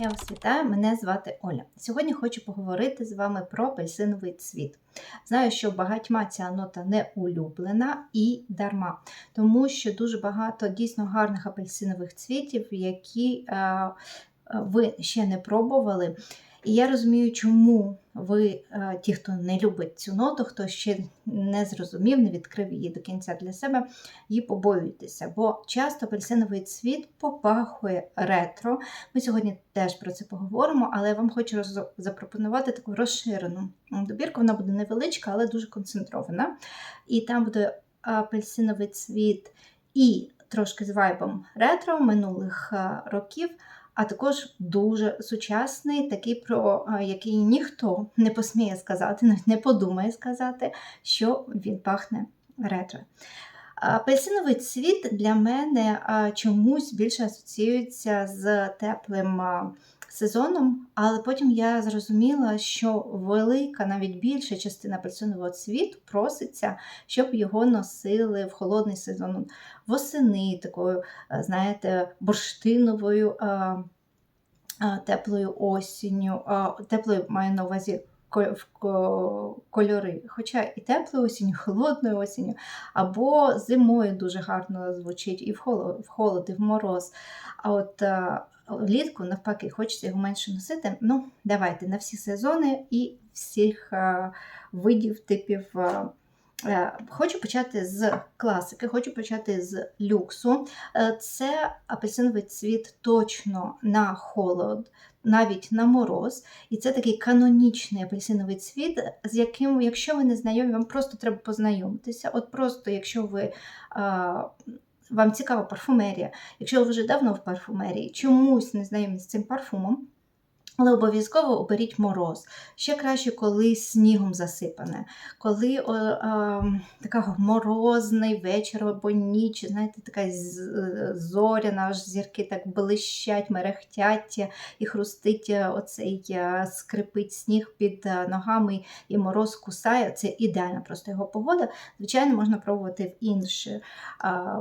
Я вас вітаю, мене звати Оля. Сьогодні хочу поговорити з вами про апельсиновий цвіт. Знаю, що багатьма ця нота не улюблена і дарма, тому що дуже багато дійсно гарних апельсинових цвітів, які е, е, ви ще не пробували. І я розумію, чому ви, е, ті, хто не любить цю ноту, хто ще не зрозумів, не відкрив її до кінця для себе, її побоюєтеся. Бо часто апельсиновий цвіт попахує ретро. Ми сьогодні теж про це поговоримо, але я вам хочу запропонувати таку розширену добірку. Вона буде невеличка, але дуже концентрована. І там буде апельсиновий цвіт і трошки з вайбом ретро минулих е, років а також дуже сучасний, такий, про який ніхто не посміє сказати, навіть не подумає сказати, що він пахне ретро. Апельсиновий цвіт для мене чомусь більше асоціюється з теплим сезоном, але потім я зрозуміла, що велика, навіть більша частина апельсинового цвіту проситься, щоб його носили в холодний сезон восени, такою, знаєте, бурштиновою. а, а, Теплою осінню, теплою маю на увазі в кольори. Хоча і теплою осінню, і холодною осінню, або зимою дуже гарно звучить, і в холод, в, холод, і в мороз. А от влітку, навпаки, хочеться його менше носити. Ну, давайте на всі сезони і всіх а, видів, типів. а, Е, Хочу почати з класики, хочу почати з люксу. Е, Це апельсиновий цвіт точно на холод, навіть на мороз. І це такий канонічний апельсиновий цвіт, з яким, якщо ви не знайомі, вам просто треба познайомитися. От просто, якщо ви. Вам цікава парфумерія, якщо ви вже давно в парфумерії, чомусь не знайомі з цим парфумом, але обов'язково оберіть мороз. Ще краще, коли снігом засипане, коли о, а, така морозний вечір або ніч, знаєте, така зоряна, аж зірки так блищать, мерехтять і хрустить е, оцей е, скрипить сніг під е, ногами і мороз кусає. Це ідеальна просто його погода. Звичайно, можна пробувати в інші а,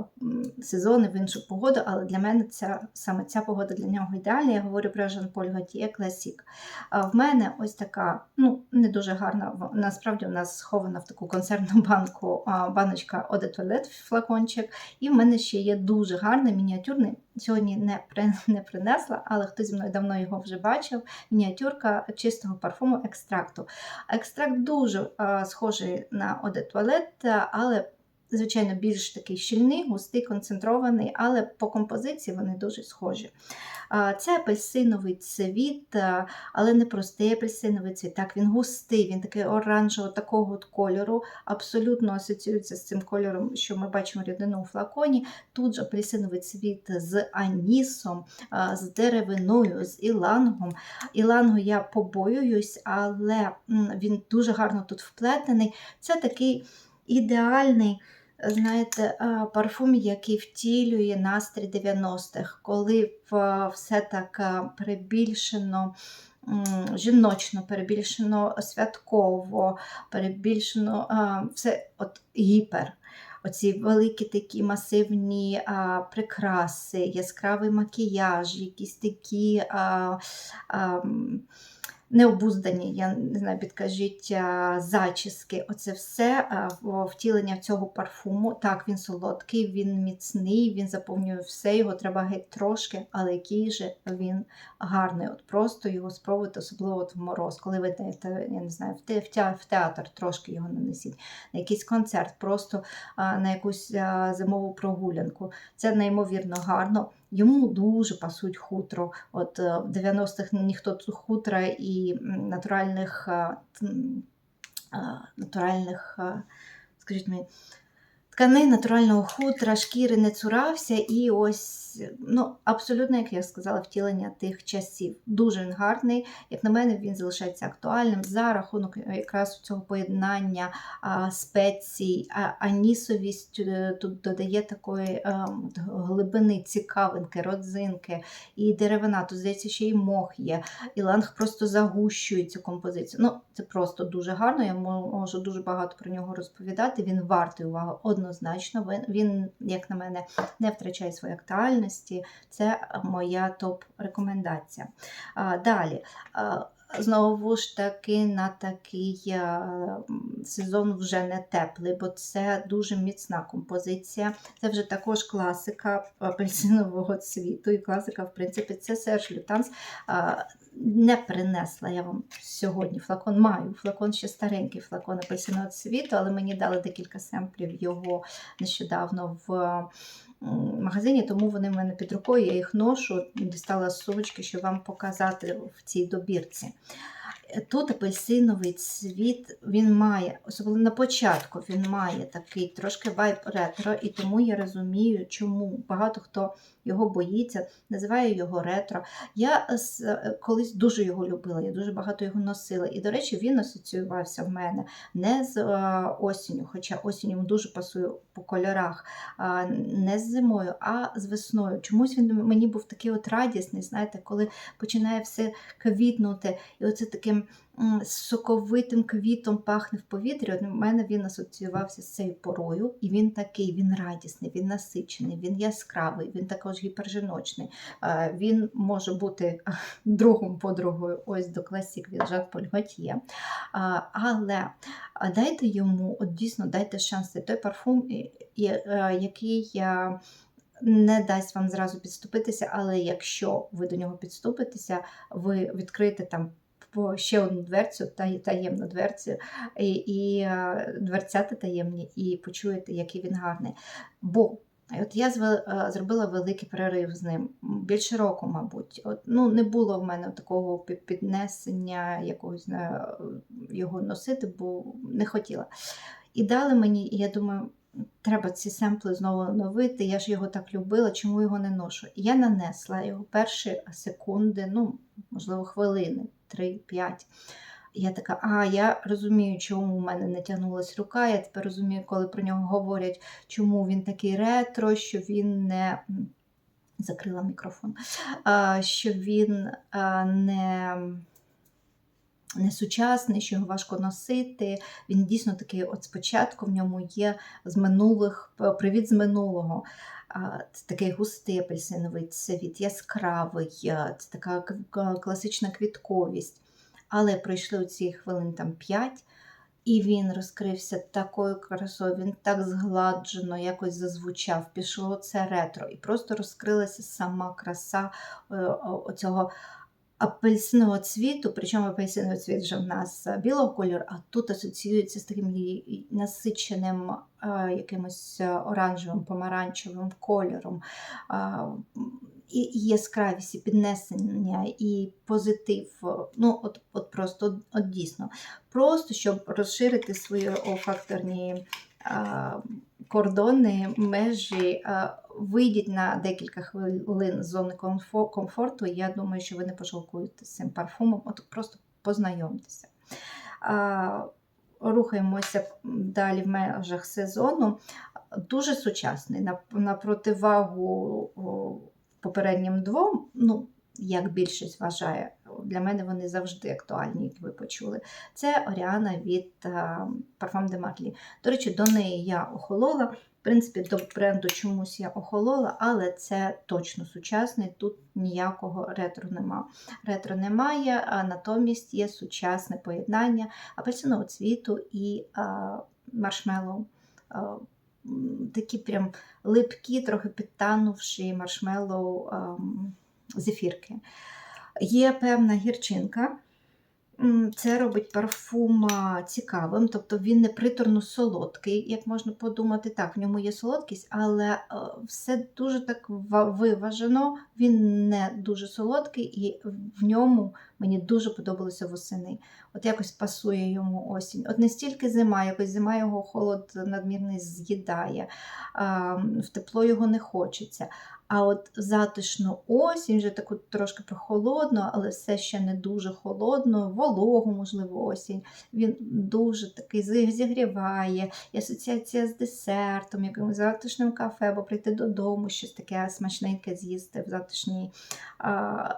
сезони, в іншу погоду, але для мене ця, саме ця погода для нього ідеальна. Я говорю про Жан-Поль Готьє Класік. В мене ось така, ну не дуже гарна. Насправді у нас схована в таку консервну банку баночка Eau de флакончик. І в мене ще є дуже гарний мініатюрний. Сьогодні не, при, не принесла, але хто зі мною давно його вже бачив. Мініатюрка чистого парфуму екстракту. Екстракт дуже а, схожий на Eau de але Звичайно, більш такий щільний, густий, концентрований, але по композиції вони дуже схожі. Це апельсиновий цвіт, але не простий апельсиновий цвіт. Так, він густий, він такий оранжевого такого от кольору, абсолютно асоціюється з цим кольором, що ми бачимо рідину у флаконі. Тут же апельсиновий цвіт з анісом, з деревиною, з ілангом. Ілангу я побоююсь, але він дуже гарно тут вплетений. Це такий ідеальний. Знаєте, парфум, який втілює настрій 90-х, коли все так а, перебільшено жіночно, перебільшено святково, перебільшено все от гіпер. Оці великі такі масивні а, прикраси, яскравий макіяж, якісь такі а, а, м, необуздані, я не знаю, підкажіть, зачіски. Оце все в- втілення цього парфуму. Так, він солодкий, він міцний, він заповнює все, його треба геть трошки, але який же він гарний. От Просто його спробуйте, особливо от в мороз, коли ви йдете, я не знаю, в те- в театр, в театр трошки його нанесіть, на якийсь концерт, просто на якусь зимову прогулянку. Це неймовірно гарно. Йому дуже пасуть хутро. От е, в 90-х ніхто тут хутра і м, натуральних, а, м, а, натуральних, а, скажіть мені, Тканин натурального хутра, шкіри не цурався, і ось ну, абсолютно, як я сказала, втілення тих часів. Дуже гарний. Як на мене, він залишається актуальним за рахунок якраз цього поєднання а, спецій, а, анісовість е, тут додає такої е, от глибини, цікавинки, родзинки і деревина. Тут здається, ще й мох є. І ланг просто загущує цю композицію. Ну, це просто дуже гарно. Я можу дуже багато про нього розповідати. Він вартий уваги однозначно. Він, як на мене, не втрачає актуальності. актуальності, це моя топ-рекомендація. Далі. Знову ж таки, на такий е, сезон вже не теплий, бо це дуже міцна композиція. Це вже також класика апельсинового цвіту. І класика, в принципі, це Серж Лютанс. Не принесла я вам сьогодні флакон. Маю флакон ще старенький флакон апельсинового цвіту, але мені дали декілька семплів його нещодавно в магазині, тому вони в мене під рукою. Я їх ношу, дістала з сумочки, щоб вам показати в цій добірці. Тут апельсиновий цвіт, він має, особливо на початку, він має такий трошки вайб ретро, і тому я розумію, чому багато хто його боїться, називає його ретро. Я колись дуже його любила, я дуже багато його носила. І, до речі, він асоціювався в мене не з е, осінню, хоча осінь йому дуже пасує по кольорах, не з зимою, а з весною. Чомусь він мені був такий от радісний, знаєте, коли починає все квітнути, і оце таким м, соковитим квітом пахне в повітрі. У мене він асоціювався з цією порою, і він такий, він радісний, він насичений, він яскравий, він також гіпержіночний. Е, Він може бути другом подругою ось до класік від Жак Поль. Але дайте йому, от дійсно дайте шанс. Той парфум, е, який я. Не дасть вам зразу підступитися, але якщо ви до нього підступитеся, ви відкриєте там по ще одну дверцю, та таємну дверцю, і, і е, дверцята таємні, і почуєте, який він гарний. Бо от я е, зробила великий перерив з ним більше року, мабуть. От, ну, не було в мене такого піднесення якогось не, його носити, бо не хотіла. І дали мені, і я думаю, треба ці семпли знову оновити. Я ж його так любила, чому його не ношу? Я нанесла його перші секунди, ну, можливо, хвилини, 3-5. Я така, а я розумію, чому в мене не тягнулася рука. Я тепер розумію, коли про нього говорять, чому він такий ретро, що він не закрила мікрофон, що він не. Не сучасний, що його важко носити. Він дійсно такий, от спочатку в ньому є з минулих, привіт з минулого. Це такий густий апельсиновий цвіт, яскравий, це така класична квітковість. Але пройшли ці хвилин там 5, і він розкрився такою красою, він так згладжено якось зазвучав, пішло це ретро, і просто розкрилася сама краса е, оцього апельсинового цвіту, причому апельсиновий цвіт вже в нас е, білого кольору, а тут асоціюється з таким насиченим е, якимось е, оранжевим, помаранчевим кольором. І і яскравість, і піднесення, і позитив. Ну, от, от просто от, дійсно. Просто щоб розширити свої олфакторні а, кордони, межі, вийдіть на декілька хвилин з зони комфорту. Я думаю, що ви не пожалкуєте з цим парфумом. От просто познайомтеся. Рухаємося далі в межах сезону. Дуже сучасний, на, противагу попереднім двом. Ну, як більшість вважає, для мене вони завжди актуальні, як ви почули. Це Оріана від е, Parfum de Marly. До речі, до неї я охолола. В принципі, до бренду чомусь я охолола, але це точно сучасний, тут ніякого ретро нема. Ретро немає, а натомість є сучасне поєднання апельсинового цвіту і а, маршмеллоу. А, Такі прям липкі, трохи підтанувші маршмеллоу ам, зефірки. Є певна гірчинка. Це робить парфум цікавим, тобто він не приторно солодкий, як можна подумати. Так, в ньому є солодкість, але е, все дуже так виважено. Він не дуже солодкий, і в ньому мені дуже подобалося восени. От якось пасує йому осінь. От не стільки зима, якось зима його холод надмірний з'їдає, в тепло його не хочеться. А от затишну осінь, вже таку трошки прохолодно, але все ще не дуже холодно, вологу, можливо, осінь. Він дуже такий зігріває, і асоціація з десертом, якимось затишним кафе, або прийти додому, щось таке смачненьке з'їсти в затишній а,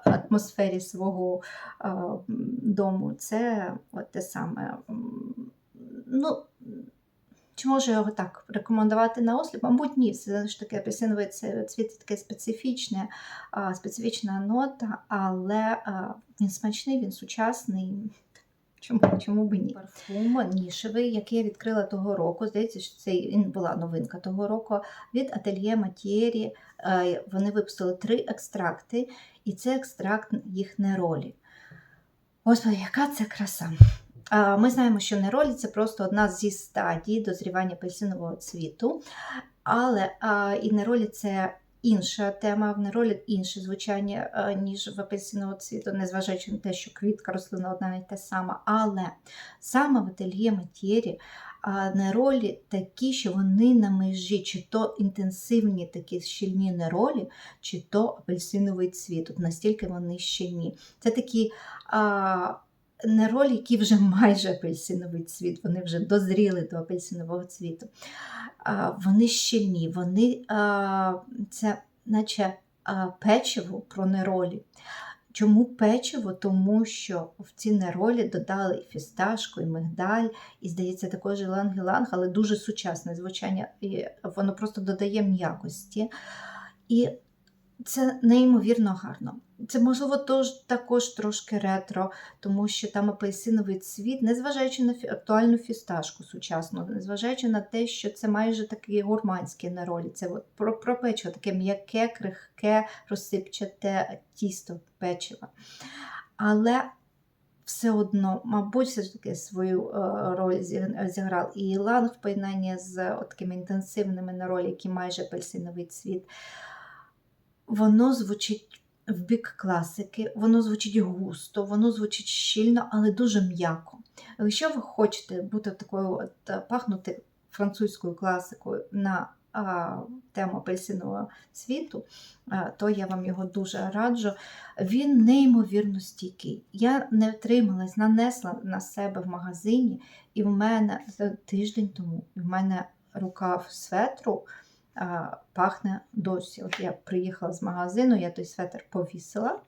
атмосфері свого а, дому. Це от те саме. Ну, Чи можу його так рекомендувати на осліп? Мабуть, ні. Все ж таки апельсиновий цвіт таке специфічне, а, специфічна нота, але він смачний, він сучасний. Чому, чому б ні? Парфум нішевий, який я відкрила того року. Здається, що це була новинка того року від Ательє Матєрі. Вони випустили три екстракти, і це екстракт їх неролі. Господи, яка це краса! Ми знаємо, що неролі це просто одна зі стадій дозрівання апельсинового цвіту, але і неролі це інша тема, в неролі інше звучання, ніж в апельсинового цвіту, незважаючи на те, що квітка рослина одна і те сама. Але саме в ательє Матєрі а, неролі такі, що вони на межі, чи то інтенсивні такі щільні неролі, чи то апельсиновий цвіт. От настільки вони щільні. Це такі неролі, які вже майже апельсиновий цвіт, вони вже дозріли до апельсинового цвіту. Вони щільні, вони це наче печиво про неролі. Чому печиво? Тому що в ці неролі додали і фісташку, і мигдаль, і, здається, також іланг-іланг, але дуже сучасне звучання, і воно просто додає м'якості. І це неймовірно гарно. Це, можливо, тож, також трошки ретро, тому що там апельсиновий цвіт, незважаючи на актуальну фісташку сучасну, незважаючи на те, що це майже такі гурманські неролі. Це от про, про печиво, таке м'яке, крихке, розсипчате тісто печива. Але все одно, мабуть, все ж таки свою е, роль зіграв і Іланг в поєднанні з такими інтенсивними неролі, які майже апельсиновий цвіт. Воно звучить в бік класики, воно звучить густо, воно звучить щільно, але дуже м'яко. Якщо ви хочете бути такою от, е, пахнути французькою класикою на а, тему апельсинового цвіту, а, то я вам його дуже раджу. Він неймовірно стійкий. Я не втрималась, нанесла на себе в магазині, і в мене тиждень тому в мене рукав светру а, пахне досі. От я приїхала з магазину, я той светр повісила,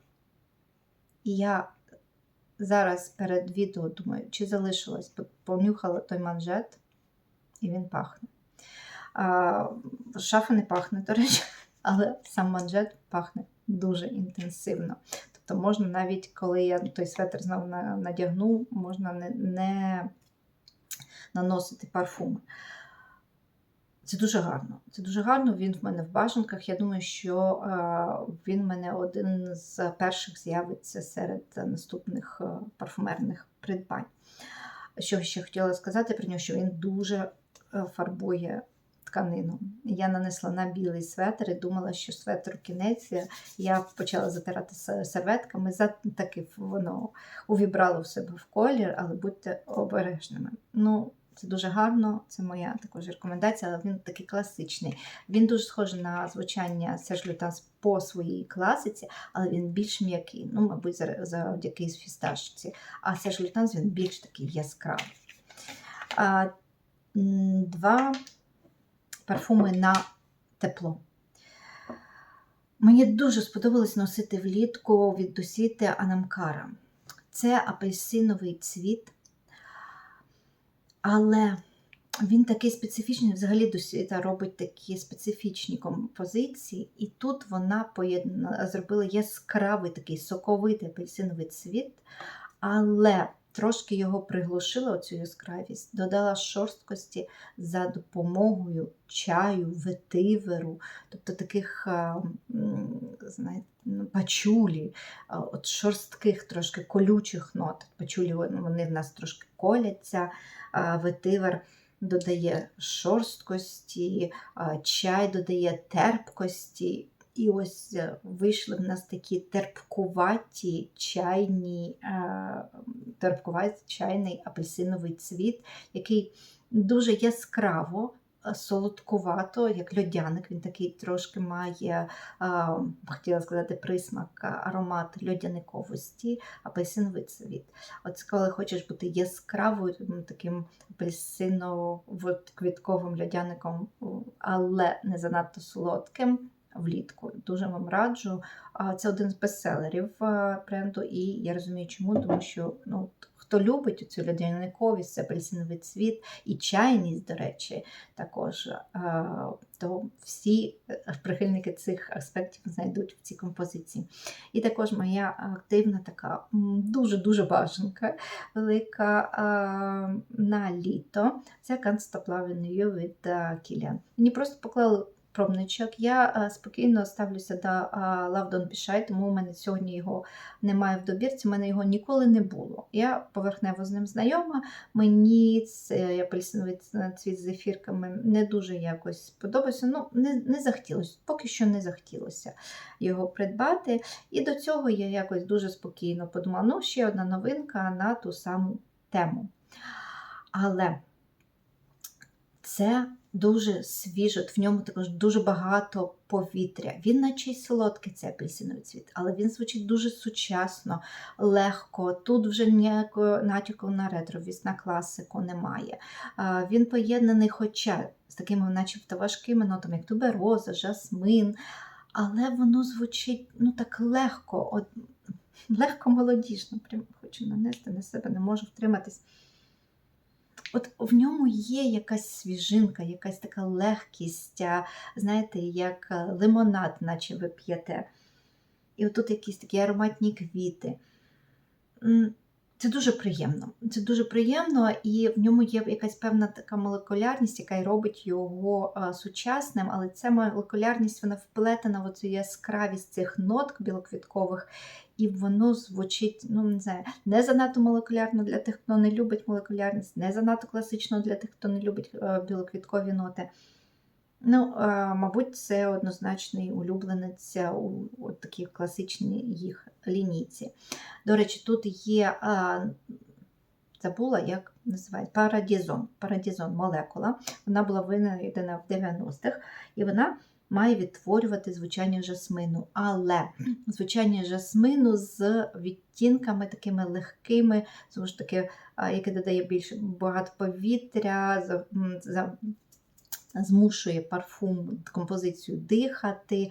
і я зараз перед відео думаю, чи залишилось, По- понюхала той манжет, і він пахне. А, шафа не пахне, до речі, але сам манжет пахне дуже інтенсивно. Тобто можна навіть, коли я той светр знову надягну, можна не, не наносити парфуми. Це дуже гарно. Це дуже гарно. Він в мене в бажанках. Я думаю, що е, він в мене один з перших з'явиться серед наступних е, парфумерних придбань. Що ще хотіла сказати про нього, що він дуже е, фарбує тканину. Я нанесла на білий светр і думала, що светру кінець. Я почала затирати серветками. За таки воно увібрало в себе в колір, але будьте обережними. Ну, це дуже гарно, це моя також рекомендація, але він такий класичний. Він дуже схожий на звучання Серж Лютанс по своїй класиці, але він більш м'який, ну, мабуть, за- завдяки фісташці. А Серж Лютанс він більш такий яскравий. А, два парфуми на тепло. Мені дуже сподобалось носити влітку від Досіти Анамкара. Це апельсиновий цвіт, але він такий специфічний, взагалі Досіта робить такі специфічні композиції, і тут вона поєднана, зробила яскравий такий соковитий апельсиновий цвіт, але трошки його приглушила оцю яскравість, додала шорсткості за допомогою чаю, ветиверу, тобто таких, знаєте, пачулі, от шорстких трошки колючих нот. Пачулі вони в нас трошки коляться, ветивер додає шорсткості, чай додає терпкості. І ось е, вийшли в нас такі терпкуваті чайні, е, терпкуватий чайний апельсиновий цвіт, який дуже яскраво, е, солодкувато, як льодяник. Він такий трошки має, хотіла сказати, присмак, аромат льодяниковості, апельсиновий цвіт. От коли хочеш бути яскравою, м, таким апельсиново-квітковим льодяником, але не занадто солодким. Влітку дуже вам раджу. Це один з бестселерів бренду, і я розумію, чому, тому що ну, хто любить цю людяниковість, це апельсиновий цвіт і чайність, до речі, також, е, то всі е, прихильники цих аспектів знайдуть в цій композиції. І також моя активна така дуже-дуже бажанка велика е, на літо. Це канцтоплавеною від Кіліан. Мені просто поклали пробничок. Я е, спокійно ставлюся до е, Love Don't Be тому у мене сьогодні його немає в добірці, у мене його ніколи не було. Я поверхнево з ним знайома. Мені цей апельсиновий цвіт з ефірками не дуже якось сподобався. Ну, не, не захотілося, поки що не захотілося його придбати. І до цього я якось дуже спокійно подумала, ну, ще одна новинка на ту саму тему. Але це дуже свіже, от в ньому також дуже багато повітря. Він наче й солодкий цей апельсиновий цвіт, але він звучить дуже сучасно, легко. Тут вже ніякого натяку на ретровість, на класику немає. Він поєднаний, хоча з такими, начебто, важкими нотами, як тубероза, жасмин, але воно звучить ну так легко, от, легко молодіжно. Прям хочу нанести на себе, не можу втриматись. От в ньому є якась свіжинка, якась така легкість, знаєте, як е, лимонад, наче ви п'єте. І отут якісь такі ароматні квіти. Це дуже приємно. Це дуже приємно, і в ньому є якась певна така молекулярність, яка й робить його а, сучасним, але ця молекулярність вона вплетена в цю яскравість цих нотк білоквіткових, і воно звучить, ну не знаю, не занадто молекулярно для тих, хто не любить молекулярність, не занадто класично для тих, хто не любить е, білоквіткові ноти. Ну, мабуть, це однозначний улюбленець у, такій класичній їх лінійці. До речі, тут є, забула, як називають, парадізон. Парадізон молекула. Вона була винайдена в 90-х, і вона має відтворювати звучання жасмину. Але звучання жасмину з відтінками такими легкими, знову ж таки, яке додає більше багато повітря, змушує парфум композицію дихати.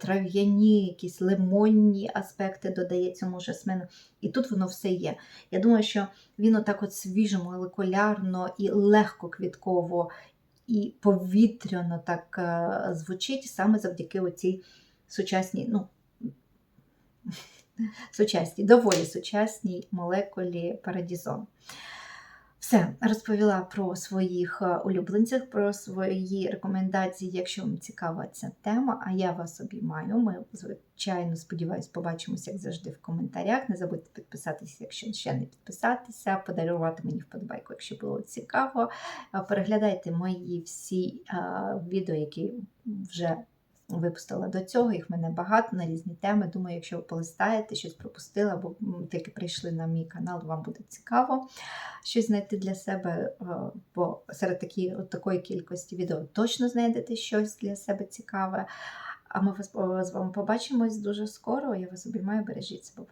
Трав'яні, якісь лимонні аспекти додає цьому жасмину. І тут воно все є. Я думаю, що він отак от свіжо, молекулярно і легко квітково і повітряно так е, звучить саме завдяки оцій сучасній, ну, сучасній, доволі сучасній молекулі Парадізон. Все, розповіла про своїх е, улюбленців, про свої рекомендації, якщо вам цікава ця тема, а я вас обіймаю. Ми, звичайно, сподіваюся, побачимося, як завжди, в коментарях. Не забудьте підписатися, якщо ще не підписатися, подарувати мені вподобайку, якщо було цікаво. Е, Переглядайте мої всі е, відео, які вже випустила до цього. Їх в мене багато на різні теми. Думаю, якщо ви полистаєте, щось пропустила, або тільки прийшли на мій канал, вам буде цікаво щось знайти для себе, е, бо серед такі, от такої кількості відео точно знайдете щось для себе цікаве. А ми з вами побачимось дуже скоро. Я вас обіймаю, бережіть себе.